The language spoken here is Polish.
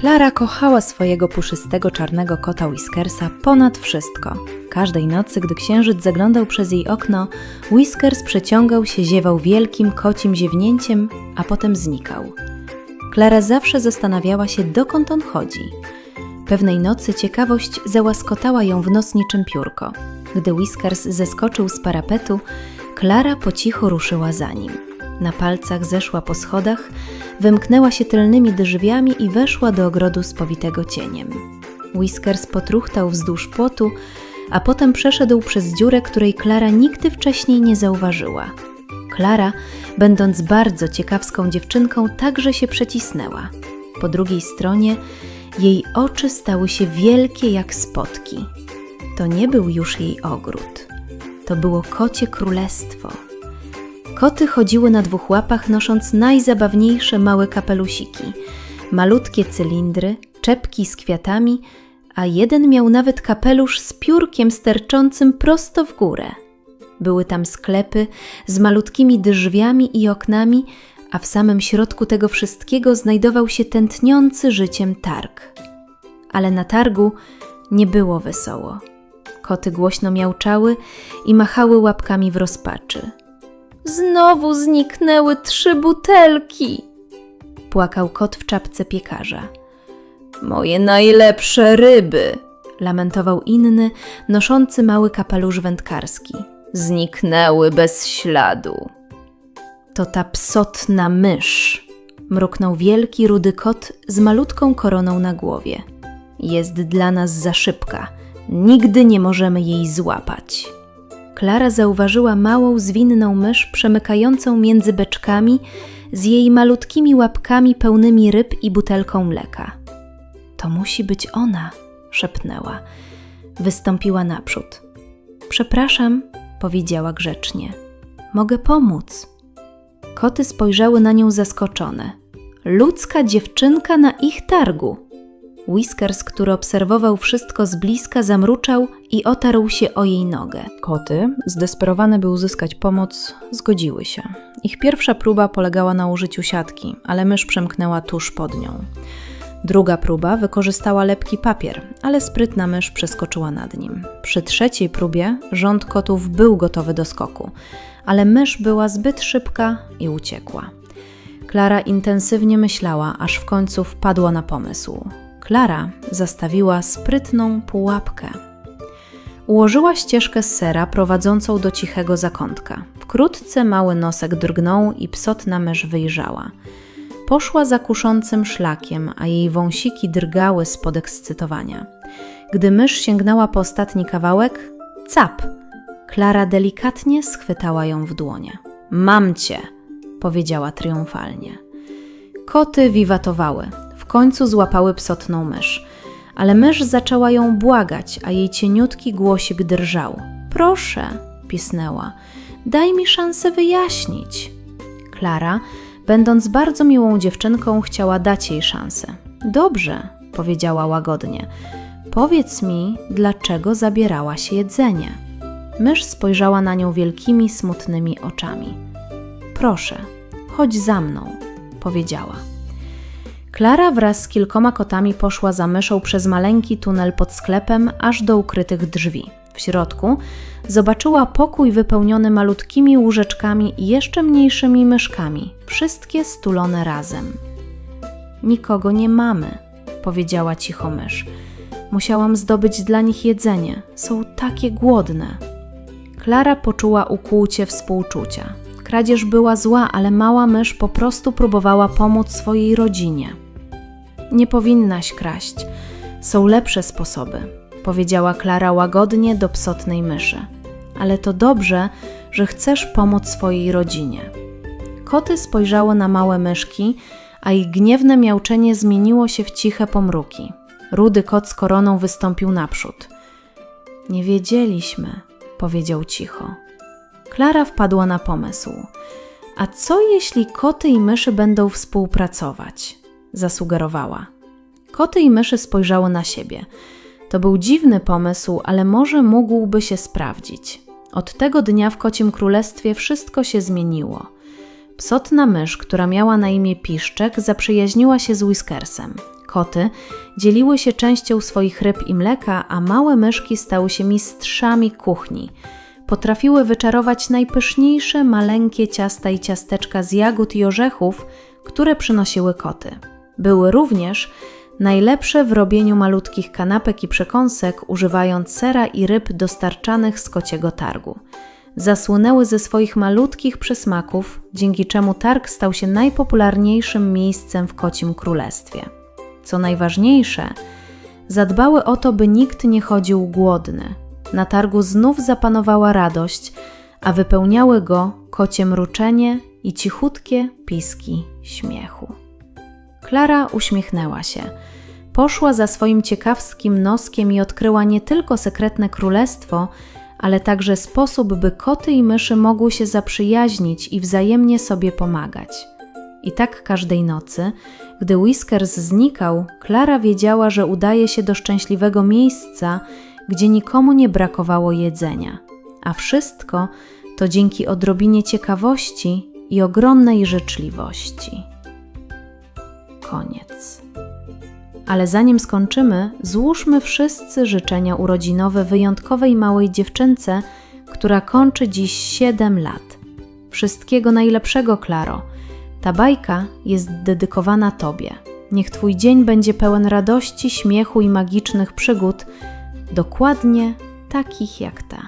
Klara kochała swojego puszystego czarnego kota Whiskersa ponad wszystko. Każdej nocy, gdy księżyc zaglądał przez jej okno, Whiskers przeciągał się, ziewał wielkim kocim ziewnięciem, a potem znikał. Klara zawsze zastanawiała się, dokąd on chodzi. Pewnej nocy ciekawość załaskotała ją w nos niczym piórko. Gdy Whiskers zeskoczył z parapetu, Klara po cichu ruszyła za nim. Na palcach zeszła po schodach, wymknęła się tylnymi drzwiami i weszła do ogrodu spowitego cieniem. Whiskers potruchtał wzdłuż płotu, a potem przeszedł przez dziurę, której Klara nigdy wcześniej nie zauważyła. Klara, będąc bardzo ciekawską dziewczynką, także się przecisnęła. Po drugiej stronie jej oczy stały się wielkie jak spotki. To nie był już jej ogród. To było kocie królestwo. Koty chodziły na dwóch łapach, nosząc najzabawniejsze małe kapelusiki, malutkie cylindry, czepki z kwiatami, a jeden miał nawet kapelusz z piórkiem sterczącym prosto w górę. Były tam sklepy z malutkimi drzwiami i oknami, a w samym środku tego wszystkiego znajdował się tętniący życiem targ. Ale na targu nie było wesoło. Koty głośno miauczały i machały łapkami w rozpaczy. Znowu zniknęły trzy butelki! Płakał kot w czapce piekarza. Moje najlepsze ryby! lamentował inny, noszący mały kapelusz wędkarski. Zniknęły bez śladu. To ta psotna mysz, mruknął wielki rudy kot z malutką koroną na głowie. Jest dla nas za szybka. Nigdy nie możemy jej złapać. Klara zauważyła małą, zwinną mysz przemykającą między beczkami z jej malutkimi łapkami pełnymi ryb i butelką mleka. To musi być ona, szepnęła. Wystąpiła naprzód. Przepraszam, powiedziała grzecznie. Mogę pomóc. Koty spojrzały na nią zaskoczone. Ludzka dziewczynka na ich targu. Whiskers, który obserwował wszystko z bliska, zamruczał i otarł się o jej nogę. Koty, zdesperowane by uzyskać pomoc, zgodziły się. Ich pierwsza próba polegała na użyciu siatki, ale mysz przemknęła tuż pod nią. Druga próba wykorzystała lepki papier, ale sprytna mysz przeskoczyła nad nim. Przy trzeciej próbie rząd kotów był gotowy do skoku, ale mysz była zbyt szybka i uciekła. Klara intensywnie myślała, aż w końcu wpadła na pomysł. Klara zastawiła sprytną pułapkę. Ułożyła ścieżkę z sera prowadzącą do cichego zakątka. Wkrótce mały nosek drgnął i psotna mysz wyjrzała. Poszła za kuszącym szlakiem, a jej wąsiki drgały z podekscytowania. Gdy mysz sięgnęła po ostatni kawałek, cap! Klara delikatnie schwytała ją w dłonie. Mam cię! powiedziała triumfalnie. Koty wiwatowały. Końcu złapały psotną mysz. Ale mysz zaczęła ją błagać, a jej cieniutki głosik drżał. Proszę, pisnęła, daj mi szansę wyjaśnić. Klara, będąc bardzo miłą dziewczynką, chciała dać jej szansę. Dobrze, powiedziała łagodnie. Powiedz mi, dlaczego zabierałaś jedzenie? Mysz spojrzała na nią wielkimi, smutnymi oczami. Proszę, chodź za mną, powiedziała. Klara wraz z kilkoma kotami poszła za myszą przez maleńki tunel pod sklepem aż do ukrytych drzwi. W środku zobaczyła pokój wypełniony malutkimi łóżeczkami i jeszcze mniejszymi myszkami, wszystkie stulone razem. Nikogo nie mamy, powiedziała cicho mysz. Musiałam zdobyć dla nich jedzenie. Są takie głodne. Klara poczuła ukłucie współczucia. Kradzież była zła, ale mała mysz po prostu próbowała pomóc swojej rodzinie. Nie powinnaś kraść. Są lepsze sposoby, powiedziała Klara łagodnie do psotnej myszy. Ale to dobrze, że chcesz pomóc swojej rodzinie. Koty spojrzały na małe myszki, a ich gniewne miauczenie zmieniło się w ciche pomruki. Rudy kot z koroną wystąpił naprzód. Nie wiedzieliśmy, powiedział cicho. Klara wpadła na pomysł. A co jeśli koty i myszy będą współpracować? Zasugerowała. Koty i myszy spojrzały na siebie. To był dziwny pomysł, ale może mógłby się sprawdzić. Od tego dnia w kocim królestwie wszystko się zmieniło. Psotna mysz, która miała na imię Piszczek, zaprzyjaźniła się z Whiskersem. Koty dzieliły się częścią swoich ryb i mleka, a małe myszki stały się mistrzami kuchni. Potrafiły wyczarować najpyszniejsze maleńkie ciasta i ciasteczka z jagód i orzechów, które przynosiły koty. Były również najlepsze w robieniu malutkich kanapek i przekąsek, używając sera i ryb dostarczanych z kociego targu. Zasłynęły ze swoich malutkich przysmaków, dzięki czemu targ stał się najpopularniejszym miejscem w kocim królestwie. Co najważniejsze, zadbały o to, by nikt nie chodził głodny. Na targu znów zapanowała radość, a wypełniały go kocie mruczenie i cichutkie piski śmiechu. Klara uśmiechnęła się. Poszła za swoim ciekawskim noskiem i odkryła nie tylko sekretne królestwo, ale także sposób, by koty i myszy mogły się zaprzyjaźnić i wzajemnie sobie pomagać. I tak każdej nocy, gdy Whiskers znikał, Klara wiedziała, że udaje się do szczęśliwego miejsca, gdzie nikomu nie brakowało jedzenia. A wszystko to dzięki odrobinie ciekawości i ogromnej życzliwości. Koniec. Ale zanim skończymy, złóżmy wszyscy życzenia urodzinowe wyjątkowej małej dziewczynce, która kończy dziś 7 lat. Wszystkiego najlepszego, Klaro. Ta bajka jest dedykowana Tobie. Niech Twój dzień będzie pełen radości, śmiechu i magicznych przygód, dokładnie takich jak ta.